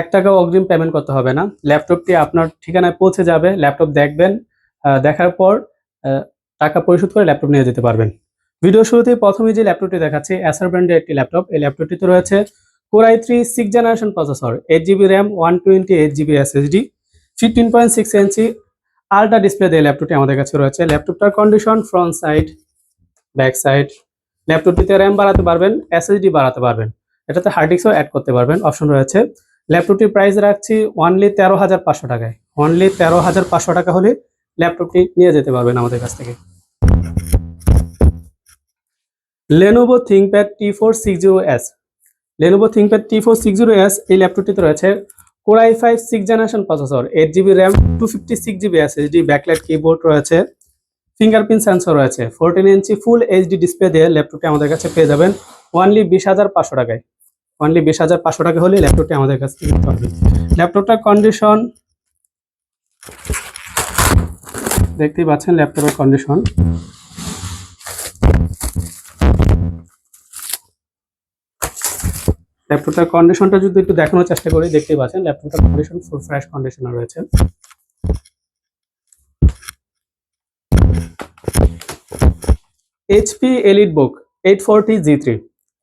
এক টাকাও অগ্রিম পেমেন্ট করতে হবে না। ল্যাপটপটি আপনার ঠিকানায় পৌঁছে যাবে ল্যাপটপ দেখবেন দেখার পর টাকা পরিশোধ করে ল্যাপটপ নিয়ে যেতে পারবেন। ভিডিও শুরুতেই প্রথমে যে ল্যাপটপটি দেখাচ্ছি অ্যাসার ব্র্যান্ডের একটি ল্যাপটপ এই ল্যাপটপটিতে রয়েছে core i three six generation processor eight GB RAM one twenty eight GB SSD fifteen point six inch ultra display দিয়ে ল্যাপটপটি আমাদের কাছে রয়েছে। ল্যাপটপটার condition front side back side ল্যাপটপটিতে RAM বাড়াতে পারবেন এসএসডি বাড়াতে পারবেন। এটাতে হার্ড ডিস্কও অ্যাড করতে পারবেন। অপশন রয়েছে ল্যাপটপটির প্রাইস রাখছি ওয়ানলি তেরো হাজার পাঁচশো টাকায়। ওয়ানলি তেরো হাজার পাঁচশো টাকা হলে ল্যাপটপটি নিয়ে যেতে পারবেন আমাদের কাছ থেকে। Lenovo ThinkPad T four six zero S Lenovo ThinkPad T four six zero S এই ল্যাপটপটিতে রয়েছে core i five six generation processor eight GB RAM two fifty six GB S SSD backlight keyboard রয়েছে fingerprint sensor রয়েছে fourteen inch full HD display দিয়ে ল্যাপটপটি আমাদের কাছে পেয়ে যাবেন ওয়ানলি বিশ হাজার পাঁচশো টাকায়। ওয়ানলি বিশ হাজার পাঁচশো টাকা হলে ল্যাপটপটি আমাদের কাছ থেকে নিতে পারবেন ল্যাপটপটার কন্ডিশন দেখতেই পাচ্ছেন ল্যাপটপের কন্ডিশন ল্যাপটপটার কন্ডিশনটা যদি একটু দেখানোর চেষ্টা করি, দেখতেই পাচ্ছেন ল্যাপটপটার কন্ডিশন ফুল ফ্রেশ কন্ডিশনে রয়েছে। HP EliteBook eight forty G three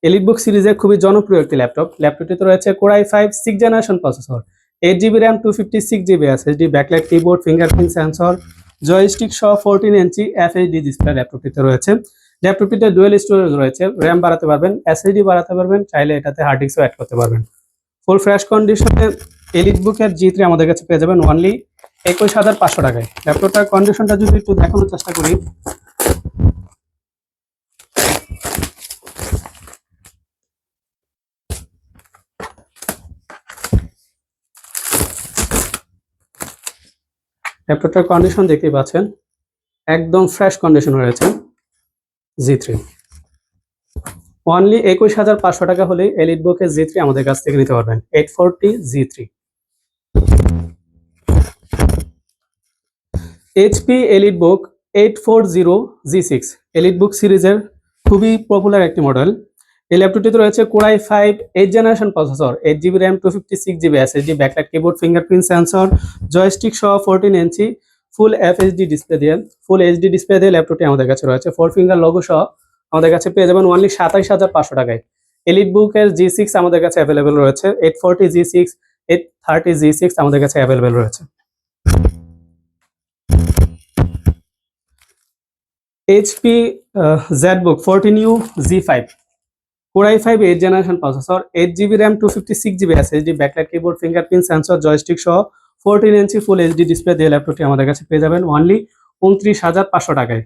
EliteBook সিরিজের খুবই জনপ্রিয় একটি ল্যাপটপ ল্যাপটপটিতে রয়েছে core i five six generation processor eight GB RAM two fifty six GB SSD backlight keyboard fingerprint sensor joystick সহ ফোরটিন ইঞ্চি এফএইচডি ডিসপ্লে ল্যাপটপটিতে রয়েছে। ল্যাপটপটিতে ডুয়েল স্টোরেজ রয়েছে। র্যাম বাড়াতে পারবেন এসএসডি বাড়াতে পারবেন, চাইলে এটাতে হার্ড ডিস্কও অ্যাড করতে পারবেন। ফুল ফ্রেশ কন্ডিশনে এলিট বুকের জি থ্রি আমাদের কাছে পেয়ে যাবেন ওনলি একুশ হাজার পাঁচশো টাকায়। ল্যাপটপটার কন্ডিশনটা যদি একটু দেখানোর চেষ্টা করি ল্যাপটপটার কন্ডিশন দেখতে পাচ্ছেন। একদম ফ্রেশ কন্ডিশন রয়েছে। জি থ্রি অনলি একুশ হাজার পাঁচশো টাকা হলেই এলিট বুকের জি থ্রি আমাদের কাছ থেকে নিতে পারবেন। Eight forty G three HP Elite Book eight four zero G six Elite Book সিরিজের খুবই পপুলার একটি মডেল এই ল্যাপটপটিতে রয়েছে core i five eight generation processor eight GB RAM two fifty six GB SSD backlight keyboard fingerprint sensor joystick সহ fourteen inch full FHD display দিয়ে full HD display দিয়ে ল্যাপটপটি আমাদের কাছে রয়েছে। ফোর ফিঙ্গার লোগো সহ আমাদের কাছে পেয়ে যাবেন ওনলি সাতাইশ হাজার পাঁচশো টাকায়। এলিট বুকের জি সিক্স আমাদের কাছে অ্যাভেলেবেল রয়েছে eight forty G six eight thirty G six আমাদের কাছে অ্যাভেলেবেল রয়েছে। HP ZBook fourteen U G five core i five eight generation processor eight GB RAM two fifty six GB SSD backlight keyboard fingerprint sensor joystick সহ fourteen inch full HD display দিয়ে ল্যাপটপটি আমাদের কাছে পেয়ে যাবেন only উনত্রিশ হাজার পাঁচশো টাকায়।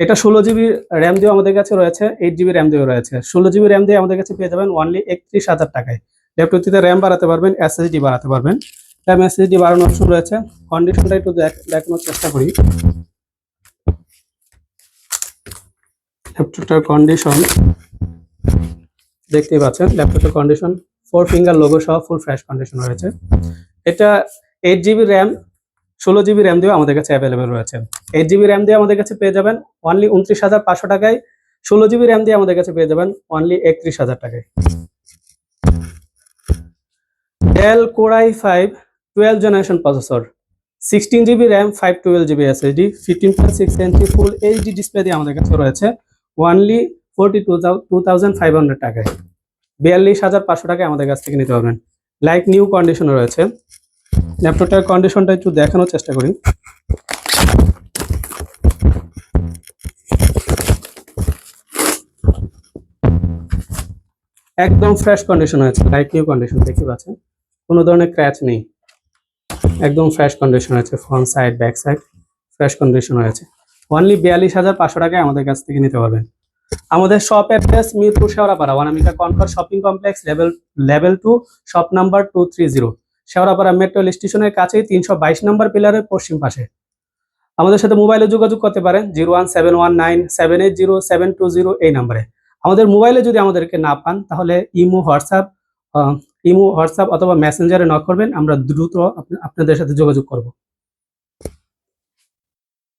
এটা ষোলো জিবি র্যাম দিয়েও আমাদের কাছে রয়েছে এইট জিবি র্যাম দিয়েও রয়েছে। ষোলো জিবি র্যাম দিয়ে আমাদের কাছে পেয়ে যাবেন অনলি একত্রিশ হাজার টাকায়। ল্যাপটপটিতে র্যাম বাড়াতে পারবেন এসএসডি বাড়াতে পারবেন। র্যাম এসএসডি বাড়ানোর অপশন রয়েছে। কন্ডিশনটা একটু দেখ- দেখানোর চেষ্টা করি। ল্যাপটপটার কন্ডিশন দেখতেই পাচ্ছেন, ল্যাপটপের কন্ডিশন ফোর ফিঙ্গার লোগো সহ ফুল ফ্রেশ কন্ডিশন রয়েছে। এটা এইট জিবি র্যাম ষোলো জিবি র্যাম দিয়েও আমাদের কাছে অ্যাভেলেবেল রয়েছে। এইট জিবি র্যাম দিয়ে আমাদের কাছে পেয়ে যাবেন অনলি উনত্রিশ হাজার পাঁচশো টাকায়, ষোলো জিবি র্যাম দিয়ে আমাদের কাছে পেয়ে যাবেন অনলি একত্রিশ হাজার টাকায়। Dell core i five twelve generation processor sixteen GB RAM five twelve GB SSD fifteen point six inch full HD display দিয়ে আমাদের কাছে রয়েছে। Only forty two thousand five hundred টাকায়। বিয়াল্লিশ হাজার পাঁচশো টাকায় আমাদের কাছ থেকে নিতে পারবেন। লাইক নিউ কন্ডিশনে রয়েছে। ল্যাপটপটার কন্ডিশনটা একটু দেখানোর চেষ্টা করি। একদম ফ্রেশ কন্ডিশন হয়েছে লাইক নিউ কন্ডিশন দেখতে পাচ্ছেন? কোনো ধরনের ক্র্যাচ নেই। একদম ফ্রেশ কন্ডিশন হয়েছে front side back side fresh condition হয়েছে অনলি বিয়াল্লিশ হাজার পাঁচশো টাকায় আমাদের কাছ থেকে নিতে পারবেন। আমাদের shop address Mirpur Shewrapara Anamika Concord shopping complex level level two shop number two three zero Shewrapara metro স্টেশনের কাছেই তিনশো বাইশ নম্বর পিলারের পশ্চিম পাশে। আমাদের সাথে মোবাইলে যোগাযোগ করতে পারেন zero one seven one nine seven eight zero seven two zero এই নাম্বারে আমাদের মোবাইলে যদি আমাদেরকে না পান, তাহলে ইমো, হোয়াটসঅ্যাপ ইমো, হোয়াটসঅ্যাপ অথবা মেসেঞ্জারে নক করবেন, আমরা দ্রুত আপনাদের সাথে যোগাযোগ করব।